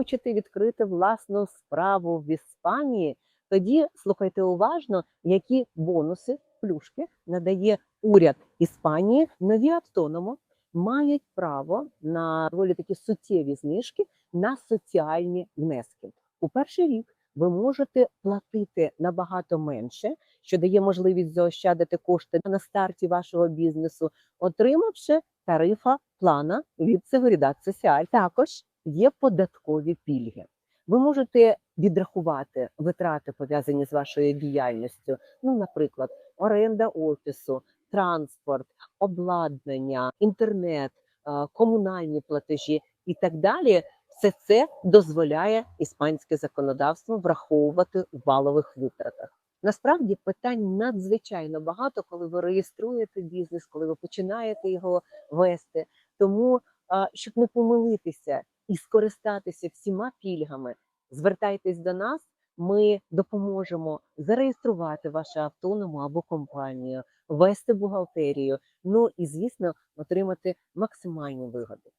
хочете відкрити власну справу в Іспанії, тоді слухайте уважно, які бонуси, плюшки надає уряд Іспанії. Нові автономи мають право на доволі такі суттєві знижки на соціальні внески. У перший рік ви можете платити набагато менше, що дає можливість заощадити кошти на старті вашого бізнесу, отримавши тарифа плана від Seguridad Social. Також є податкові пільги. Ви можете відрахувати витрати, пов'язані з вашою діяльністю. Ну, наприклад, оренда офісу, транспорт, обладнання, інтернет, комунальні платежі і так далі. Все це дозволяє іспанське законодавство враховувати у валових витратах. Насправді питань надзвичайно багато, коли ви реєструєте бізнес, коли ви починаєте його вести. Тому, щоб не помилитися і скористатися всіма пільгами, звертайтесь до нас. Ми допоможемо зареєструвати ваше автоному або компанію, вести бухгалтерію. Ну і звісно, отримати максимальні вигоди.